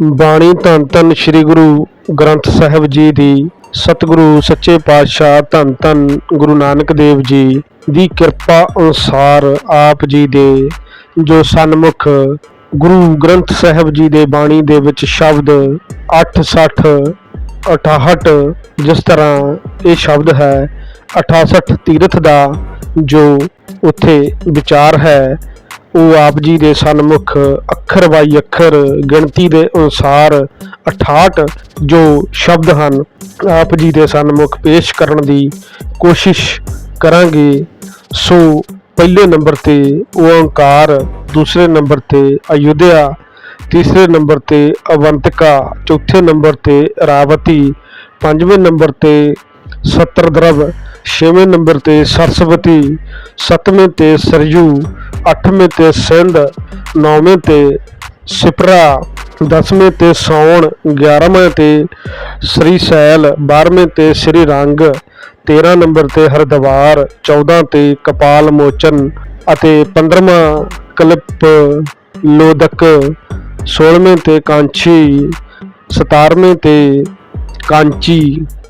ਬਾਣੀ ਧੰਨ ਧੰਨ ਸ੍ਰੀ ਗੁਰੂ ਗ੍ਰੰਥ ਸਾਹਿਬ ਜੀ ਦੀ, ਸਤਿਗੁਰੂ ਸੱਚੇ ਪਾਤਸ਼ਾਹ ਧੰਨ ਧੰਨ ਗੁਰੂ ਨਾਨਕ ਦੇਵ ਜੀ ਦੀ ਕਿਰਪਾ ਅਨੁਸਾਰ ਆਪ ਜੀ ਦੇ, ਜੋ ਸਨਮੁਖ ਗੁਰੂ ਗ੍ਰੰਥ ਸਾਹਿਬ ਜੀ ਦੇ ਬਾਣੀ ਦੇ ਵਿੱਚ ਸ਼ਬਦ 860 68 ਜਿਸ ਤਰ੍ਹਾਂ ਇਹ ਸ਼ਬਦ ਹੈ 68 ਤੀਰਥ ਦਾ ਜੋ ਉੱਥੇ ਵਿਚਾਰ ਹੈ ਉਹ ਆਪ ਜੀ ਦੇ ਸਨਮੁਖ ਅੱਖਰ ਬਾਈ ਅੱਖਰ, ਗਿਣਤੀ ਦੇ ਅਨੁਸਾਰ 68 ਜੋ ਸ਼ਬਦ ਹਨ, ਆਪ ਜੀ ਦੇ ਸਨਮੁਖ ਪੇਸ਼ ਕਰਨ ਦੀ ਕੋਸ਼ਿਸ਼ ਕਰਾਂਗੇ। ਸੋ ਪਹਿਲੇ ਨੰਬਰ ਤੇ ਓੰਕਾਰ ਦੂਸਰੇ ਨੰਬਰ ਤੇ ਅਯੁੱਧਿਆ, ਤੀਸਰੇ ਨੰਬਰ ਤੇ ਅਵੰਤਕਾ, ਚੌਥੇ ਨੰਬਰ ਤੇ ਰਾਵਤੀ, ਪੰਜਵੇਂ ਨੰਬਰ ਤੇ ਸਤਰਦਰਵ ਛੇਵੇਂ ਨੰਬਰ ਤੇ ਸਰਸਵਤੀ, ਸੱਤਵੇਂ ਤੇ ਸਰਯੂ ਅੱਠਵੇਂ ਤੇ ਸਿੰਧ, ਨੌਵੇਂ ਤੇ ਸਿਪਰਾ, ਦਸਵੇਂ ਤੇ ਸੌਣ 11ਵੇਂ ਤੇ ਸ੍ਰੀ ਸੈਲ 12ਵੇਂ ਤੇ ਸ੍ਰੀ ਰੰਗ 13 ਨੰਬਰ ਤੇ ਹਰਦਵਾਰ 14 ਤੇ ਕਪਾਲ ਮੋਚਨ ਅਤੇ 15ਵਾਂ ਕਲਿਪ ਲੋਦਕ 16ਵੇਂ ਤੇ ਕਾਂਚੀ 17ਵੇਂ ਤੇ ਕਾਂਚੀ।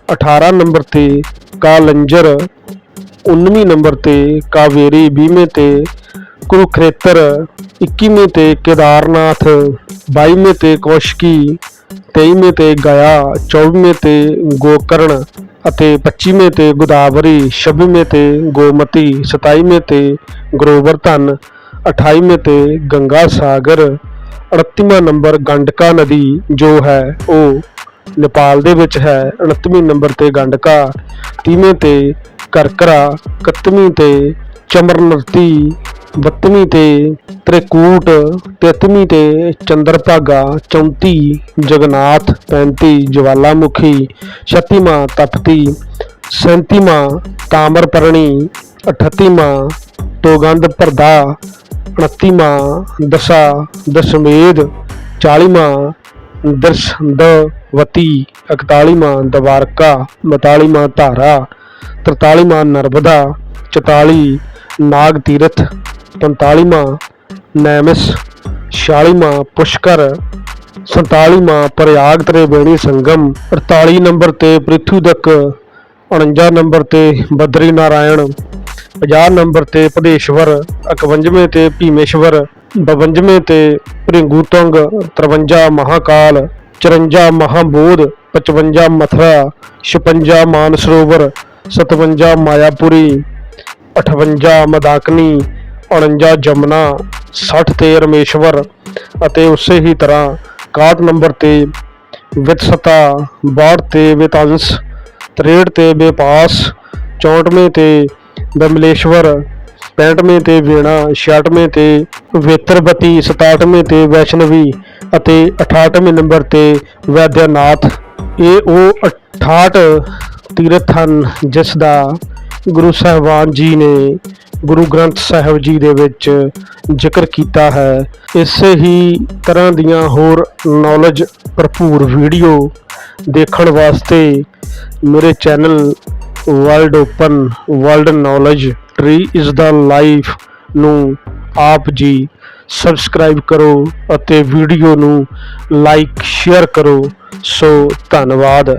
18 ਨੰਬਰ ਤੇ ਕਾਲੰਜਰ 19ਵੀਂ ਨੰਬਰ ਤੇ ਕਾਵੇਰੀ 20ਵੇਂ ਤੇ ਕੁਰੂਖੇਤਰ 21ਵੇਂ ਤੇ ਕੇਦਾਰਨਾਥ 22ਵੇਂ ਤੇ ਕੌਸ਼ਕੀ 23ਵੇਂ ਤੇ ਗਿਆ 24ਵੇਂ ਤੇ ਗੋਕਰਨ ਅਤੇ 25ਵੇਂ ਤੇ ਗੋਦਾਵਰੀ 26ਵੇਂ ਤੇ ਗੋਮਤੀ 27ਵੇਂ ਤੇ ਗਰੋਵਰ ਧਨ 28ਵੇਂ ਤੇ ਗੰਗਾ ਸਾਗਰ 38ਵਾਂ ਨੰਬਰ ਗੰਡਕਾ ਨਦੀ ਜੋ ਹੈ ਉਹ ਨੇਪਾਲ ਦੇ ਵਿੱਚ ਹੈ। 29ਵੀਂ ਨੰਬਰ ਤੇ ਗੰਡਕਾ 30ਵੇਂ ਤੇ ਕਰਕਰਾ 31ਵੀਂ ਤੇ ਚਮਰਨਰਤੀ 32ਵੀਂ ਤੇ ਤ੍ਰਿਕੂਟ 33ਵੀਂ ਤੇ ਚੰਦਰਭਾਗਾ 34 ਜਗਨਾਥ 35 ਜਵਾਲਾਮੁਖੀ 36ਵਾਂ ਤਪਤੀ 37ਵਾਂ ਤਾਮਰਪਰਣੀ 38ਵਾਂ ਤੋਗੰਦ ਪਰਦਾ 29ਵਾਂ ਦਸ਼ਾ, ਦਸ਼ਮੇਧ 40ਵਾਂ ਦਰਸ਼ਦਵਤੀ 41ਵਾਂ ਦਵਾਰਕਾ 42ਵਾਂ ਧਾਰਾ 43ਵਾਂ ਨਰਮਦਾ 44 ਨਾਗ ਤੀਰਥ 45ਵਾਂ ਨੈਮਿਸ 46ਵਾਂ ਪੁਸ਼ਕਰ 47ਵਾਂ ਪ੍ਰਯਾਗ ਤ੍ਰਿਵੇਣੀ ਸੰਗਮ 48 ਨੰਬਰ ਤੇ ਪ੍ਰਿਥੂਦਕ 49 ਨੰਬਰ ਤੇ ਬਦਰੀ ਨਾਰਾਇਣ 50 ਨੰਬਰ ਤੇ ਪਦੇਸ਼ਵਰ 51ਵੇਂ ਤੇ ਭੀਮੇਸ਼ਵਰ 52ਵੇਂ ਤੇ ਭ੍ਰਿੰਗੂਤੰਗ 53 ਮਹਾਕਾਲ 54 ਮਹਾਬੋਧ 55 ਮਥਰਾ 56 ਮਾਨਸਰੋਵਰ 57 ਮਾਇਆਪੁਰੀ 58 ਮਦਾਕਨੀ 49 ਜਮਨਾ 60 ਤੇ ਰਮੇਸ਼ਵਰ ਅਤੇ ਉਸੇ ਹੀ ਤਰ੍ਹਾਂ 61 ਨੰਬਰ ਤੇ ਵਿਤਸਤਾ 62 ਤੇ ਵਿਤੰਸ 63 ਤੇ ਬੇਪਾਸ 64ਵੇਂ ਤੇ ਬਿਮਲੇਸ਼ਵਰ 65ਵੇਂ ਤੇ ਵੇਣਾ 66ਵੇਂ ਤੇ ਵੇਤਰਵਤੀ 67ਵੇਂ ਤੇ ਵੈਸ਼ਨਵੀ ਅਤੇ 68ਵੇਂ ਨੰਬਰ ਤੇ ਵੈਦਿਆਨਾਥ। ਇਹ ਉਹ 68 ਤੀਰਥ ਹਨ ਜਿਸ ਦਾ ਗੁਰੂ ਸਾਹਿਬਾਨ ਜੀ ਨੇ ਗੁਰੂ ਗ੍ਰੰਥ ਸਾਹਿਬ ਜੀ ਦੇ ਵਿੱਚ ਜ਼ਿਕਰ ਕੀਤਾ ਹੈ। ਇਸੇ ਹੀ ਤਰ੍ਹਾਂ ਦੀਆਂ ਹੋਰ ਨੌਲੇਜ ਭਰਪੂਰ ਵੀਡੀਓ ਦੇਖਣ ਵਾਸਤੇ ਮੇਰੇ channel world open world knowledge tree is the life ਨੂੰ ਆਪ ਜੀ ਸਬਸਕ੍ਰਾਈਬ ਕਰੋ ਅਤੇ ਵੀਡੀਓ ਨੂੰ ਲਾਈਕ, ਸ਼ੇਅਰ ਕਰੋ। ਸੋ ਧੰਨਵਾਦ।